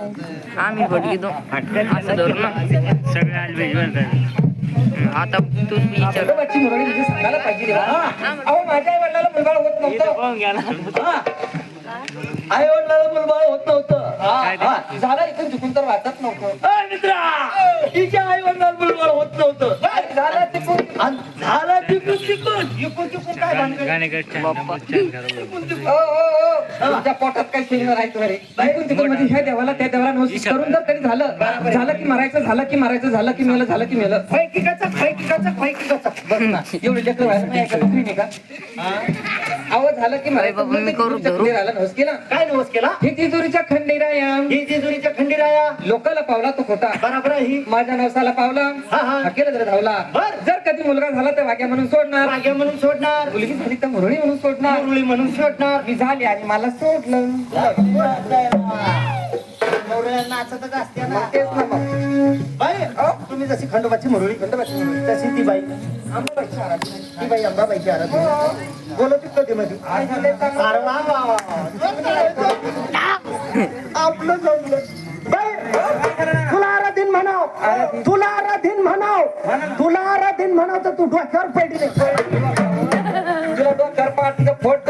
आम्ही भट घेतो असं धरून. ना सगळे आलबेज म्हणतात आता तूच विचार. आई वडिलाला मुलबाळ होत नव्हतं. झालं इथून चुकून तर वाटत नव्हतं. तिच्या आई वडिलाला मुलबाळ होत नव्हतं. झालं तिकून. आणि झालं तिकून तिकून. इकून तिकून काय भानगड? तुमच्या पोटात काय शिंग राहायचं ऐकून तिकून म्हणजे ह्या देवाला त्या देवाला नमस्कार करून जर कधी झालं झालं की मरायचं झालं की मारायचं झालं की मेलं झालं की मेलं. फैकिकाचा फैकिकाचा फैकिकाचा. बस ना. एवढे लेकर नाही का? झालं की मारायचं. नवस केला. काय नवस केला? ही तिजोरीच्या खंडेराया. ही खंडीराया. लोकाला पावला तो खोटा. बरोबर ही. माझ्या नवसाला पावला. जर धावला. बर. जर कधी मुलगा झाला तर वाग्या म्हणून सोडणार. मागे म्हणून सोडणार. मुलगी झाली तर मुरळी म्हणून सोडणार. मुरळी म्हणून सोडणार. मी झाली आणि मला सोडलं. नवऱ्याला नाचतच असते ना. मग तेच ना मग. बाई अहो, तुम्ही जशी खंडोबाची मुरळी खंडोबाची मुरळी तशी ती बाई. ती बाई आराधना. बोलत कधी मध्ये. आपलं जमलं. तुला आराधीन म्हणाव. तुला आराधीन म्हणाव. तुला आराधीन म्हणाव तर तू डोक्यावर पडली तुला डोक्यावर तुझं फोट.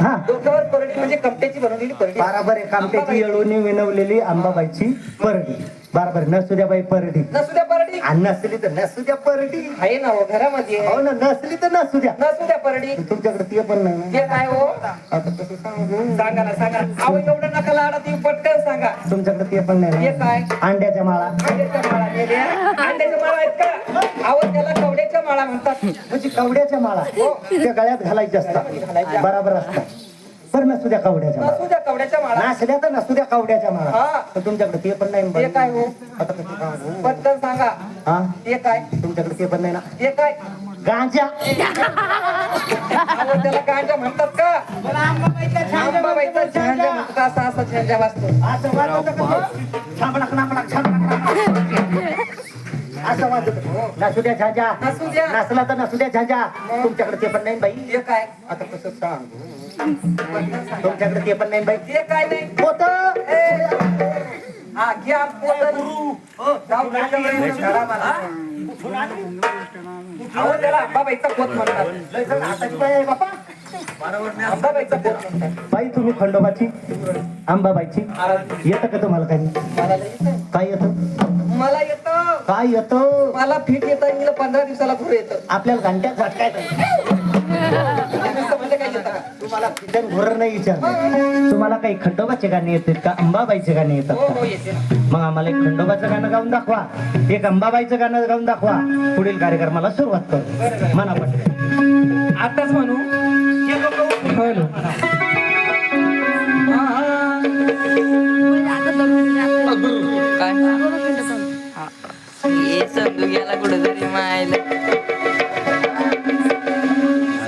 हा. डोक्यावर परडी म्हणजे बनवलेली परडी. बराबर आहे. कामट्याची येळूनी विनवलेली अंबाबाईची परडी. बराबर नसू द्या बाई परडी. नसू द्या परडी. आणि नसली तर नसू द्या परडी. आहे ना हो घरामध्ये. हो ना नसली तर नसू द्या. नसू द्या परडी. तुमच्याकडे ते पण नाही. ना हे काय हो. आता कसं सांगू सांगा ना सांगा अहो एवढं नका लाडा तुम्ही पटकन सांगा. तुमच्याकडे ते पण नाही. हे ना काय अंड्याच्या माळा. अंड्याच्या माळा अंड्याच्या माळा आहेत का? अहो त्याला कवड्याच्या माळा म्हणतात. म्हणजे कवड्याच्या माळा. त्या गळ्यात घालायच्या असतात. बराबर असतात. बरं नसू द्या कवड्याच्या माळा. नसू द्या कवड्याच्या माळा. नासल्या तर नसू द्या कवड्याच्या माळा. हा. तुमच्याकडे ते पण नाही हे. काय हो? आता कसं पटकन सांगा. हा? हे काय? तुमच्याकडे ते पण नाही ना? हे काय? गांजा. अहो त्याला गांजा म्हणतात का? आंबाबाईचा झेंडा म्हणतात असा असा झेंडा वाजतो असं वाजवतं का? असं वाजत नसू द्या झाजा. नसू द्या. नसला तर नसू द्या झाजा. तुमच्याकडे ते पण नाही बाई. हे काय? आता कसं सांगू? तुमच्याकडे ते पण नाही बाई काय नाही होत हा घ्या पोतं. जाऊ नका धडा मला. अहो त्याला अंबाबाईचा पोत म्हणतात बापा अंबाबाईचा पोत म्हणतात बाई तुम्ही खंडोबाची अंबाबाईची येतं का तुम्हाला काही मला लई येतं. काय येतं मला येतं काय येतं मला फिट येतं पंधरा दिवसाला पुढे येतं आपल्याला घंट्यात झटकाय तुम्हाला किचन घोर नाही विचारलं. तुम्हाला काही खंडोबाचे गाणे येतात का? अंबाबाईचे गाणे येतात हो का हो. मग आम्हाला एक खंडोबाचं गाणं गाऊन दाखवा. एक अंबाबाईचं गाणं गाऊन दाखवा. पुढील कार्यक्रमाला सुरुवात करू. म्हणा पण आताच म्हणू. हो ना. काय हा. हे समजून गेला कुठं